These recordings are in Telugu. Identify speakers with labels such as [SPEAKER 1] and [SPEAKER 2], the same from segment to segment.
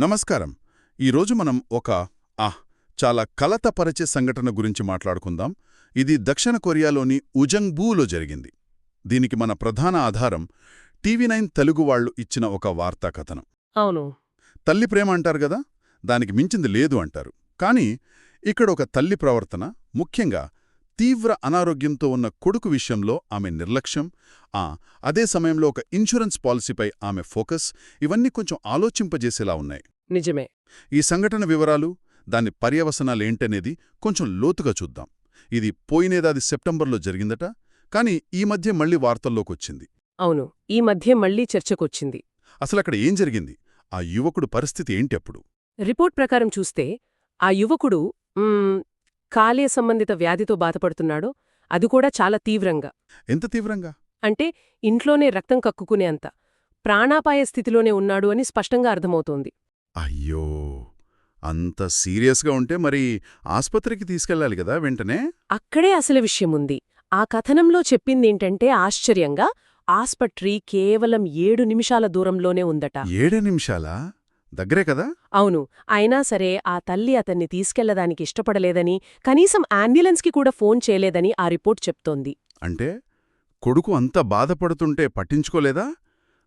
[SPEAKER 1] నమస్కారం. ఈరోజు మనం ఒక ఆ చాలా కలతపరిచే సంఘటన గురించి మాట్లాడుకుందాం. ఇది దక్షిణ కొరియాలోని ఉజంగ్బూలో జరిగింది. దీనికి మన ప్రధాన ఆధారం టీవీ నైన్ తెలుగు వాళ్ళు ఇచ్చిన ఒక వార్తా కథనం.
[SPEAKER 2] అవును.
[SPEAKER 1] తల్లి ప్రేమ అంటారు గదా దానికి మించింది లేదు అంటారు. కానీ ఇక్కడ ఒక తల్లి ప్రవర్తన ముఖ్యంగా తీవ్ర అనారోగ్యంతో ఉన్న కొడుకు విషయంలో ఆమె నిర్లక్ష్యం. ఆ అదే సమయంలో ఒక ఇన్సూరెన్స్ పాలసీపై ఆమె ఫోకస్. ఇవన్నీ కొంచెం ఆలోచింపజేసేలా ఉన్నాయి.
[SPEAKER 2] నిజమే.
[SPEAKER 1] ఈ సంఘటన వివరాలు దాని పర్యవసనాలేంటనేది కొంచెం లోతుగా చూద్దాం. ఇది పోయినేదాది సెప్టెంబర్లో జరిగిందట కానీ ఈ మధ్య మళ్ళీ వార్తల్లోకొచ్చింది.
[SPEAKER 2] అవును ఈ మధ్య మళ్ళీ చర్చకొచ్చింది.
[SPEAKER 1] అసలక్కడ ఏం జరిగింది? ఆ యువకుడు పరిస్థితి ఏంటి అప్పుడు?
[SPEAKER 2] రిపోర్ట్ ప్రకారం చూస్తే ఆ యువకుడు కాలేయ సంబంధిత వ్యాధితో బాధపడుతున్నాడు అది కూడా చాలా తీవ్రంగా.
[SPEAKER 1] ఎంత తీవ్రంగా?
[SPEAKER 2] అంటే ఇంట్లోనే రక్తం కక్కుకునే అంత. ప్రాణాపాయ స్థితిలోనే ఉన్నాడు అని స్పష్టంగా అర్థమవుతోంది.
[SPEAKER 1] అయ్యో! అంత సీరియస్గా ఉంటే మరి ఆస్పత్రికి తీసుకెళ్ళాలి కదా వెంటనే?
[SPEAKER 2] అక్కడే అసలు విషయముంది. ఆ కథనంలో చెప్పిందేంటంటే ఆశ్చర్యంగా ఆస్పత్రి కేవలం ఏడు నిమిషాల దూరంలోనే ఉందట.
[SPEAKER 1] ఏడే నిమిషాలా? దగ్గరే కదా?
[SPEAKER 2] అవును. అయినా సరే ఆ తల్లి అతన్ని తీసుకెళ్ళడానికి ఇష్టపడలేదని కనీసం అంబులెన్స్కి కూడా ఫోన్ చేయలేదని ఆ రిపోర్ట్ చెప్తోంది.
[SPEAKER 1] అంటే కొడుకు అంత బాధపడుతుంటే పట్టించుకోలేదా?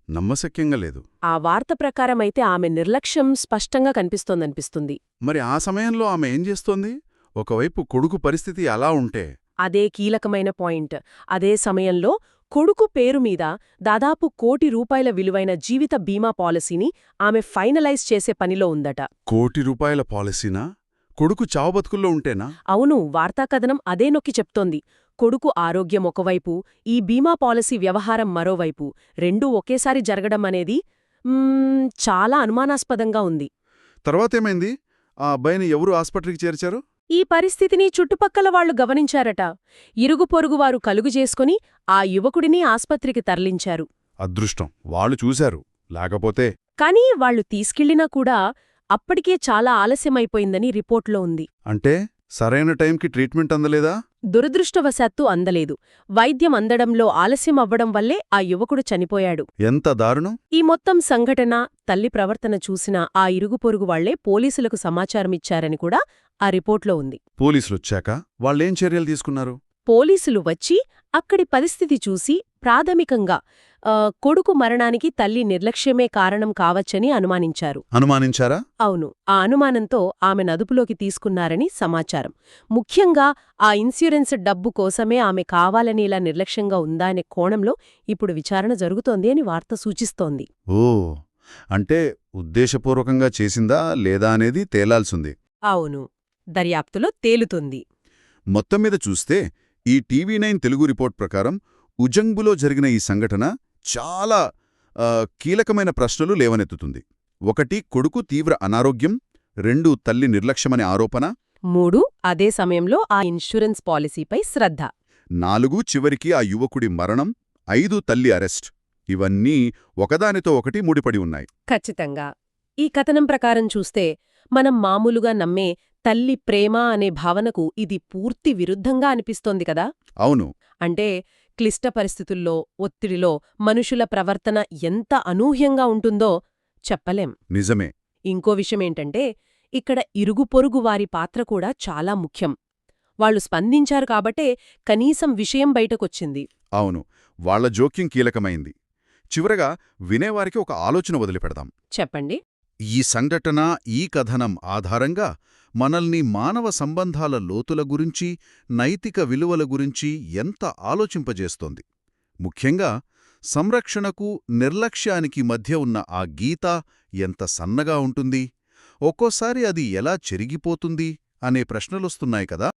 [SPEAKER 1] నమ్మశక్యంగా లేదు.
[SPEAKER 2] ఆ వార్త ప్రకారమైతే ఆమె నిర్లక్ష్యం స్పష్టంగా కనిపిస్తోందనిపిస్తుంది.
[SPEAKER 1] మరి ఆ సమయంలో ఆమె ఏం చేస్తోంది? ఒకవైపు కొడుకు పరిస్థితి అలా ఉంటే
[SPEAKER 2] అదే కీలకమైన పాయింట్. అదే సమయంలో కొడుకు పేరు మీద దాదాపు కోటి రూపాయల విలువైన జీవిత బీమా పాలసీని ఆమె ఫైనలైజ్ చేసే పనిలో ఉందట.
[SPEAKER 1] కోటి రూపాయల పాలసీనా? కొడుకు చావబతుకుల్లో ఉంటేనా?
[SPEAKER 2] అవును వార్తాకథనం అదే నొక్కి చెప్తోంది. కొడుకు ఆరోగ్యం ఒకవైపు ఈ బీమా పాలసీ వ్యవహారం మరోవైపు రెండూ ఒకేసారి జరగడం అనేది చాలా అనుమానాస్పదంగా ఉంది.
[SPEAKER 1] తర్వాతేమైంది? ఆ అబ్బాయిని ఎవరు ఆస్పత్రికి చేర్చారు?
[SPEAKER 2] ఈ పరిస్థితిని చుట్టుపక్కల వాళ్ళు గమనించారట. ఇరుగు పొరుగువారు కలుగుజేసుకుని ఆ యువకుడిని ఆస్పత్రికి తరలించారు.
[SPEAKER 1] అదృష్టం. వాళ్ళు చూశారు. లేకపోతే
[SPEAKER 2] కానీ వాళ్ళు తీసుకెళ్ళినా కూడా అప్పటికే చాలా ఆలస్యమైపోయిందని రిపోర్ట్లో ఉంది.
[SPEAKER 1] అంటే సరైన టైంకి ట్రీట్మెంట్ అందలేదా?
[SPEAKER 2] దురదృష్టవశాత్తు అందలేదు. వైద్యం అందడంలో ఆలస్యం అవ్వడం వల్లే ఆ యువకుడు చనిపోయాడు.
[SPEAKER 1] ఎంత దారుణం!
[SPEAKER 2] ఈ మొత్తం సంఘటన తల్లి ప్రవర్తన చూసిన ఆ ఇరుగు పొరుగు వాళ్ళే పోలీసులకు సమాచారమిచ్చారని కూడా ఆ రిపోర్ట్లో ఉంది.
[SPEAKER 1] పోలీసులొచ్చాక వాళ్ళేం చర్యలు తీసుకున్నారు?
[SPEAKER 2] పోలీసులు వచ్చి అక్కడి పరిస్థితి చూసి ప్రాథమికంగా కొడుకు మరణానికి తల్లి నిర్లక్ష్యమే కారణం కావచ్చని అనుమానించారు.
[SPEAKER 1] అనుమానించారా?
[SPEAKER 2] అవును. ఆ అనుమానంతో ఆమె నదుపులోకి తీసుకున్నారని సమాచారం. ముఖ్యంగా ఆ ఇన్సూరెన్స్ డబ్బు కోసమే ఆమె కావాలని ఇలా నిర్లక్ష్యంగా ఉందా అనే కోణంలో ఇప్పుడు విచారణ జరుగుతోంది అని వార్త సూచిస్తోంది.
[SPEAKER 1] ఓ! అంటే ఉద్దేశపూర్వకంగా చేసిందా లేదా అనేది తేలాల్సింది.
[SPEAKER 2] అవును. దర్యాప్తులో తేలుతుంది.
[SPEAKER 1] మొత్తం మీద చూస్తే ఈ టీవీ నైన్ తెలుగు రిపోర్ట్ ప్రకారం ఉజంగ్బులో జరిగిన ఈ సంఘటన చాలా కీలకమైన ప్రశ్నలు లేవనెత్తుతుంది. ఒకటి కొడుకు తీవ్ర అనారోగ్యం. రెండు తల్లి నిర్లక్ష్యమనే ఆరోపణ.
[SPEAKER 2] మూడు అదే సమయంలో ఆ ఇన్సూరెన్స్ పాలసీపై శ్రద్ధ.
[SPEAKER 1] నాలుగు చివరికి ఆ యువకుడి మరణం. ఐదు తల్లి అరెస్ట్. ఇవన్నీ ఒకదానితో ఒకటి ముడిపడి ఉన్నాయి.
[SPEAKER 2] ఖచ్చితంగా. ఈ కథనం ప్రకారం చూస్తే మనం మామూలుగా నమ్మే తల్లి ప్రేమ అనే భావనకు ఇది పూర్తి విరుద్ధంగా అనిపిస్తోంది కదా?
[SPEAKER 1] అవును.
[SPEAKER 2] అంటే క్లిష్ట పరిస్థితుల్లో ఒత్తిడిలో మనుషుల ప్రవర్తన ఎంత అనూహ్యంగా ఉంటుందో చెప్పలేం.
[SPEAKER 1] నిజమే.
[SPEAKER 2] ఇంకో విషయమేంటంటే ఇక్కడ ఇరుగు పొరుగు వారి పాత్ర కూడా చాలా ముఖ్యం. వాళ్ళు స్పందించారు కాబట్టే కనీసం విషయం బయటకొచ్చింది.
[SPEAKER 1] అవును. వాళ్ళ జోక్యం కీలకమైంది. చివరగా వినేవారికి ఒక ఆలోచన వదిలిపెడదాం.
[SPEAKER 2] చెప్పండి.
[SPEAKER 1] ఈ సంఘటన ఈ కథనం ఆధారంగా మనల్ని మానవ సంబంధాల లోతుల గురించి నైతిక విలువల గురించి ఎంత ఆలోచింపజేస్తోంది. ముఖ్యంగా సంరక్షణకు నిర్లక్ష్యానికి మధ్య ఉన్న ఆ గీత ఎంత సన్నగా ఉంటుంది ఒక్కోసారి అది ఎలా చెరిగిపోతుంది అనే ప్రశ్నలొస్తున్నాయి కదా.